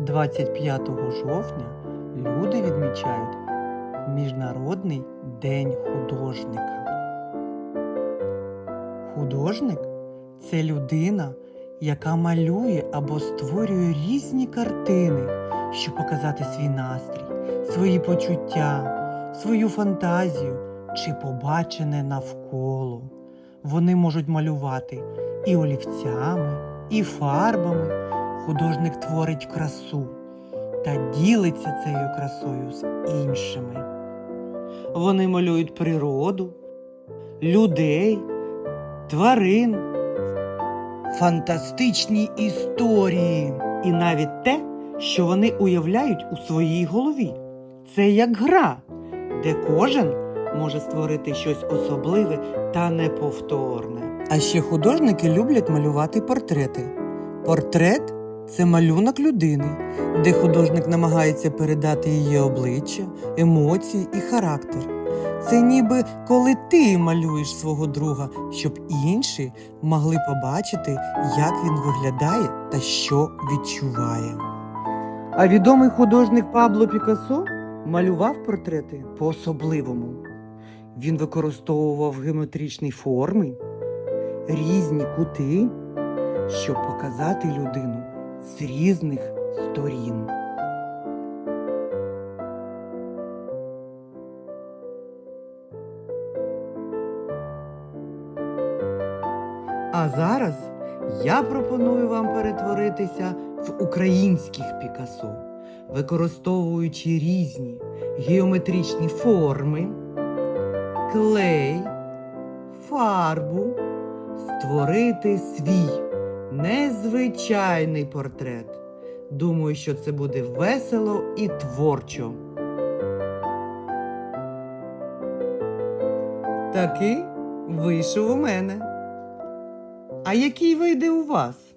25 жовтня люди відмічають Міжнародний день художника. Художник це людина, яка малює або створює різні картини, щоб показати свій настрій, свої почуття, свою фантазію чи побачене навколо. Вони можуть малювати і олівцями, і фарбами. Художник творить красу та ділиться цією красою з іншими. Вони малюють природу, людей, тварин, фантастичні історії і навіть те, що вони уявляють у своїй голові. Це як гра, де кожен може створити щось особливе та неповторне. А ще художники люблять малювати портрети. Портрет це малюнок людини, де художник намагається передати її обличчя, емоції і характер. Це ніби коли ти малюєш свого друга, щоб інші могли побачити, як він виглядає та що відчуває. А відомий художник Пабло Пікассо малював портрети по-особливому. Він використовував геометричні форми, різні кути, щоб показати людину з різних сторін. А зараз я пропоную вам перетворитися в українських Пікасо, використовуючи різні геометричні форми, клей, фарбу, створити свій незвичайний портрет. Думаю, що це буде весело і творчо. Такий вийшов у мене. А який вийде у вас?